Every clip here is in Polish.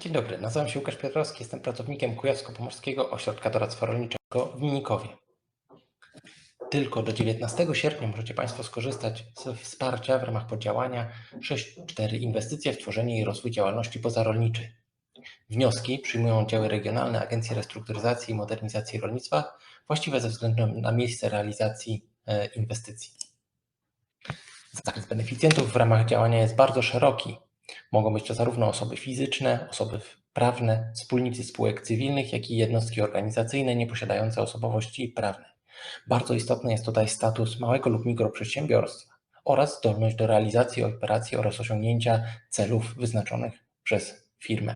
Dzień dobry, nazywam się Łukasz Piotrowski, jestem pracownikiem Kujawsko-Pomorskiego Ośrodka Doradztwa Rolniczego w Minikowie. Tylko do 19 sierpnia możecie Państwo skorzystać ze wsparcia w ramach poddziałania 6.4 Inwestycje w tworzenie i rozwój działalności pozarolniczej. Wnioski przyjmują oddziały regionalne Agencji Restrukturyzacji i Modernizacji Rolnictwa właściwe ze względu na miejsce realizacji e, inwestycji. Zakres beneficjentów w ramach działania jest bardzo szeroki. Mogą być to zarówno osoby fizyczne, osoby prawne, wspólnicy spółek cywilnych, jak i jednostki organizacyjne nieposiadające osobowości prawnej. Bardzo istotny jest tutaj status małego lub mikroprzedsiębiorstwa oraz zdolność do realizacji operacji oraz osiągnięcia celów wyznaczonych przez firmę.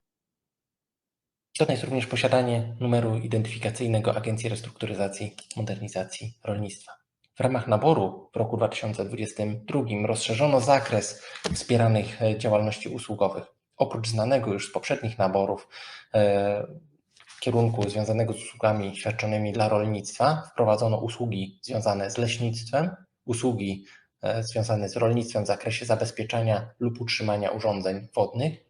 Istotne jest również posiadanie numeru identyfikacyjnego Agencji Restrukturyzacji Modernizacji Rolnictwa. W ramach naboru w roku 2022 rozszerzono zakres wspieranych e, działalności usługowych. Oprócz znanego już z poprzednich naborów e, kierunku związanego z usługami świadczonymi dla rolnictwa, wprowadzono usługi związane z leśnictwem, usługi e, związane z rolnictwem w zakresie zabezpieczania lub utrzymania urządzeń wodnych,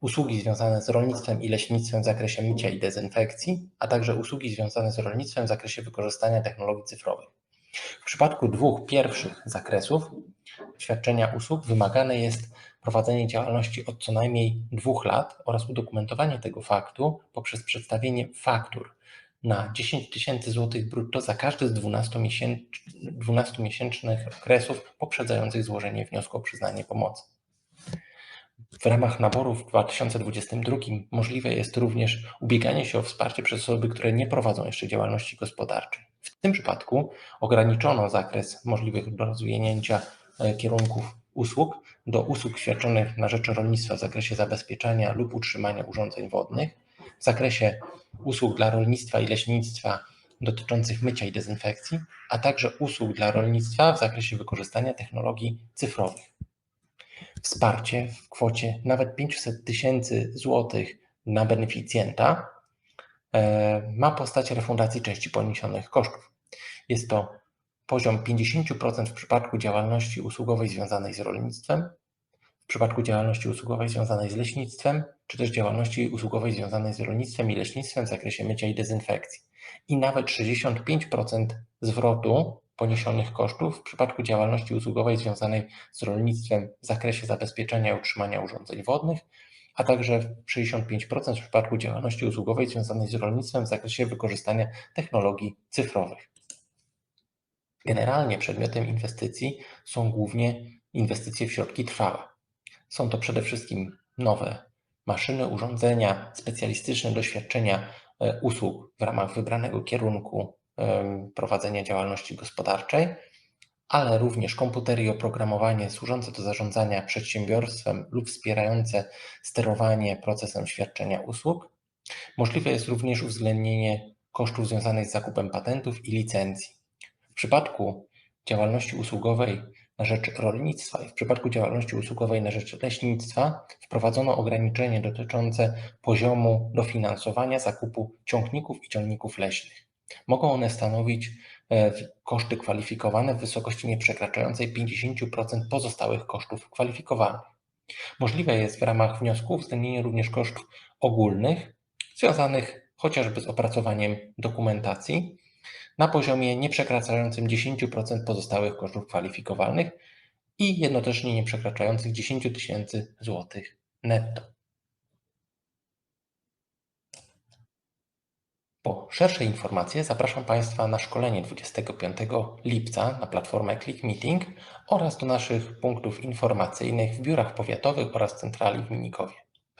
usługi związane z rolnictwem i leśnictwem w zakresie mycia i dezynfekcji, a także usługi związane z rolnictwem w zakresie wykorzystania technologii cyfrowych. W przypadku dwóch pierwszych zakresów świadczenia usług wymagane jest prowadzenie działalności od co najmniej dwóch lat oraz udokumentowanie tego faktu poprzez przedstawienie faktur na 10 tysięcy złotych brutto za każdy z 12-miesięcznych okresów poprzedzających złożenie wniosku o przyznanie pomocy. W ramach naboru w 2022 możliwe jest również ubieganie się o wsparcie przez osoby, które nie prowadzą jeszcze działalności gospodarczej. W tym przypadku ograniczono zakres możliwych rozwinięcia e, kierunków usług do usług świadczonych na rzecz rolnictwa w zakresie zabezpieczania lub utrzymania urządzeń wodnych, w zakresie usług dla rolnictwa i leśnictwa dotyczących mycia i dezynfekcji, a także usług dla rolnictwa w zakresie wykorzystania technologii cyfrowych. Wsparcie w kwocie nawet 500 tysięcy złotych na beneficjenta ma postać refundacji części poniesionych kosztów. Jest to poziom 50% w przypadku działalności usługowej związanej z rolnictwem, w przypadku działalności usługowej związanej z leśnictwem, czy też działalności usługowej związanej z rolnictwem i leśnictwem w zakresie mycia i dezynfekcji. I nawet 65% zwrotu poniesionych kosztów w przypadku działalności usługowej związanej z rolnictwem w zakresie zabezpieczenia i utrzymania urządzeń wodnych, a także 65% w przypadku działalności usługowej związanej z rolnictwem w zakresie wykorzystania technologii cyfrowych. Generalnie przedmiotem inwestycji są głównie inwestycje w środki trwałe. Są to przede wszystkim nowe maszyny, urządzenia, specjalistyczne doświadczenia e, usług w ramach wybranego kierunku prowadzenia działalności gospodarczej, ale również komputery i oprogramowanie służące do zarządzania przedsiębiorstwem lub wspierające sterowanie procesem świadczenia usług. Możliwe jest również uwzględnienie kosztów związanych z zakupem patentów i licencji. W przypadku działalności usługowej na rzecz rolnictwa i w przypadku działalności usługowej na rzecz leśnictwa wprowadzono ograniczenie dotyczące poziomu dofinansowania zakupu ciągników i ciągników leśnych. Mogą one stanowić koszty kwalifikowane w wysokości nieprzekraczającej 50% pozostałych kosztów kwalifikowanych. Możliwe jest w ramach wniosku uwzględnienie również kosztów ogólnych związanych chociażby z opracowaniem dokumentacji na poziomie nieprzekraczającym 10% pozostałych kosztów kwalifikowalnych i jednocześnie nieprzekraczających 10 tysięcy złotych netto. Po szersze informacje zapraszam Państwa na szkolenie 25 lipca na platformę Click Meeting oraz do naszych punktów informacyjnych w biurach powiatowych oraz centrali w Minikowie.